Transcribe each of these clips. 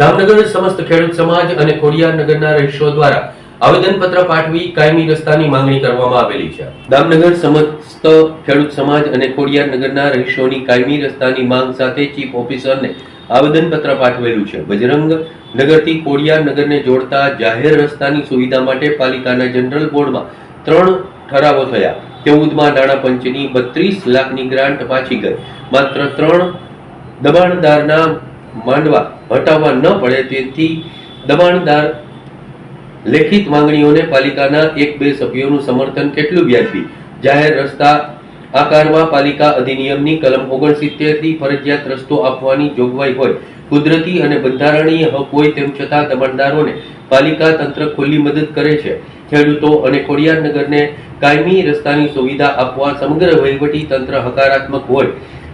દામનગર સમસ્ત ખેડૂત સમાજ અને ખોડિયાર નગરના રહીશો દ્વારા આવેદનપત્ર પાઠવી કાયમી રસ્તાની માંગણી કરવામાં આવેલી છે. દામનગર સમસ્ત ખેડૂત સમાજ અને ખોડિયાર નગરના રહીશોની કાયમી રસ્તાની માંગ સાથે ચીફ ઓફિસરને આવેદનપત્ર પાઠવેલું છે. બજરંગ નગરથી ખોડિયાર નગરને જોડતા જાહેર રસ્તાની સુવિધા માટે પાલિકાના જનરલ બોર્ડમાં ત્રણ ઠરાવો થયા. ચૌદમાં નાણાં પંચની બત્રીસ લાખની ગ્રાન્ટ પાછી ગઈ. માત્ર ત્રણ દબાણદારના માંડવા હટાવવા ન પડે તેથી દબાણદાર લેખિત માંગણીઓને પાલિકાના એક બે સભ્યોનું સમર્થન કેટલું વ્યાજબી? જાહેર રસ્તા આકારમાં પાલિકા અધિનિયમની કલમ ઓગણસિત્તેરથી ફરજિયાત રસ્તો આપવાની જોગવાઈ હોય. કુદરતી અને બંધારણીય હક હોય તેમ છતાં દબાણદારોને પાલિકા તંત્ર ખુલ્લી મદદ કરે છે. ખેડૂતો અને ખોડિયાર નગરને કાયમી રસ્તાની સુવિધા આપવા સમગ્ર વહીવટી તંત્ર હકારાત્મક હોય.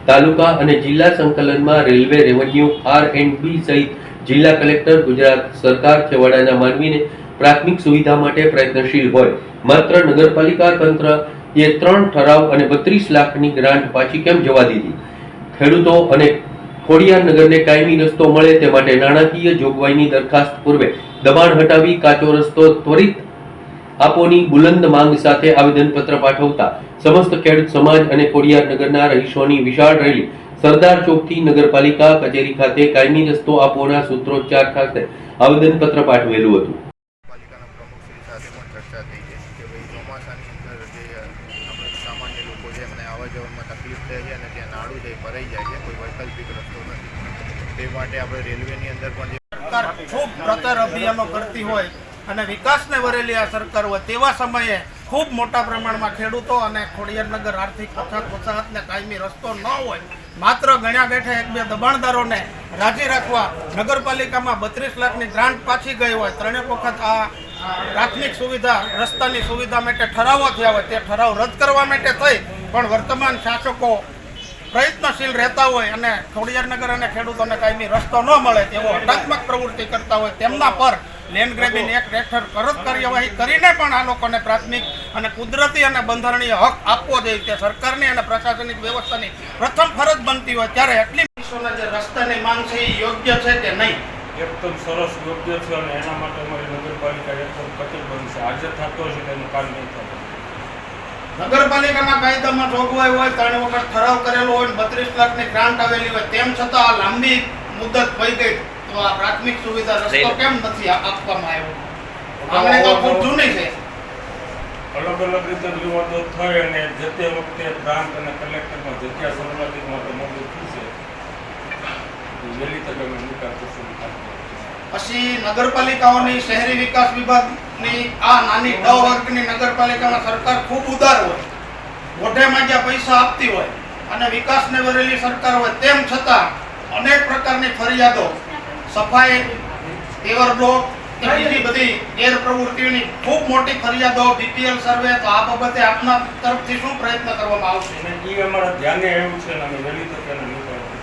તાલુકા અને જિલ્લા સંકલનમાં railway revenue, R and B સહિત જિલ્લા કલેક્ટર, ગુજરાત સરકાર, છેવાડાના માનવીને પ્રાથમિક સુવિધા માટે પ્રયત્નશીલ હોય. માત્ર નગરપાલિકા તંત્ર એ ત્રણ ઠરાવ અને બત્રીસ લાખની ગ્રાન્ટ પાછી કેમ જવા દીધી? ખેડૂતો અને ખોડિયાર નગરને કાયમી રસ્તો મળે તે માટે નાણાકીય જોગવાઈની દરખાસ્ત પૂર્વે દબાણ હટાવી કાચો રસ્તો ત્વરિત આપોની બુલંદ માંગ સાથે આવેદનપત્ર પાઠવતા સમસ્ત ખેડૂત સમાજ અને ખોડિયાર નગરના રહીશોની વિશાળ રેલી સરદાર ચોકથી નગરપાલિકા કચેરી ખાતે કાયમી રસ્તો આપોના સૂત્રોચ્ચાર ખાતે આવેદનપત્ર પાઠવેલું હતું. સાથે સામાન્ય લોકો છે એમને આવવા જવામાં તકલીફ થાય છે અને ત્યાં નાડું છે ભરાઈ જાય છે કોઈ વૈકલ્પિક રસ્તો નથી. તે માટે આપણે રેલવેની અંદર પણ જે ખૂબ પ્રચાર અભિયાનો કરતી હોય અને વિકાસને વરેલી આ સરકાર હોય તેવા સમયે ખૂબ મોટા પ્રમાણમાં ખેડૂતો અને ખોડિયારનગર આર્થિક પછાત વસાહતને કાયમી રસ્તો ન હોય, માત્ર ગણ્યા બેઠે એક બે દબાણદારોને રાજી રાખવા નગરપાલિકામાં બત્રીસ લાખની ગ્રાન્ટ પાછી ગઈ હોય, ત્રણેક વખત આ પ્રાથમિક સુવિધા, રસ્તાની સુવિધા માટે ઠરાવો થયા હોય, તે ઠરાવ રદ કરવા માટે થઈ, પણ વર્તમાન શાસકો પ્રયત્નશીલ રહેતા હોય અને ખોડિયારનગર અને ખેડૂતોને કાયમી રસ્તો ન મળે તેવો હટાત્મક પ્રવૃત્તિ કરતા હોય, તેમના પર લેન્ડ ગ્રેબિંગ એક્ટ હેઠળ કરત કાર્યવાહી કરીને પણ આ લોકોને પ્રાથમિક અને કુદરતી અને બંધારણીય હક આપવો જોઈએ તે સરકારની અને પ્રશાસનિક વ્યવસ્થાની પ્રથમ ફરજ બનતી હોય ત્યારે એટલી વિશ્વના જે રસ્તાની માંગ છે એ યોગ્ય છે કે નહીં? એકદમ સરસ યોગ્ય છે અને એના માટે અમારી નગરપાલિકા એકદમ કટિબદ્ધ છે. આજે થતો છે તેનું કામ નહીં થતું નગરપાલિકાના કાયદામાં જોગવાઈ હોય ત્રણ વખત ઠરાવ કરેલો હોય બત્રીસ લાખની ગ્રાન્ટ આવેલી હોય તેમ છતાં આ લાંબી મુદત થઈ ગઈ. તો આ પ્રાથમિક સુવિધા રસ્તો કેમ નથી આપવામાં આવ્યો? આપણે તો ખૂબ જૂની છે અલગ અલગ રીતે વિવાદો થઈ અને જે તે વખતે પ્રાંત અને કલેક્ટરમાં જગ્યા સર્વાધિક માટે મોટું થયું છે. વહેલી તકે અમે નિકાલ કરશું પછી નગરપાલિકાઓની શહેરી વિકાસ વિભાગની આ નાની ડ વર્ગની નગરપાલિકામાં સરકાર ખૂબ ઉદાર હોય. મોઢે માંગ્યા પૈસા આપતી હોય અને વિકાસને વરેલી સરકાર હોય તેમ છતાં અનેક પ્રકારની ફરિયાદો સફાઈ એવરડો કે બીજી બધી ગેરપ્રવૃત્તિઓની ખૂબ મોટી ફરિયાદો બીપીએલ સર્વે તો આ બાબતે આપના તરફથી શું પ્રયત્ન કરવામાં આવશે? એ અમારા ધ્યાને આવ્યું છે અને વહેલી તકે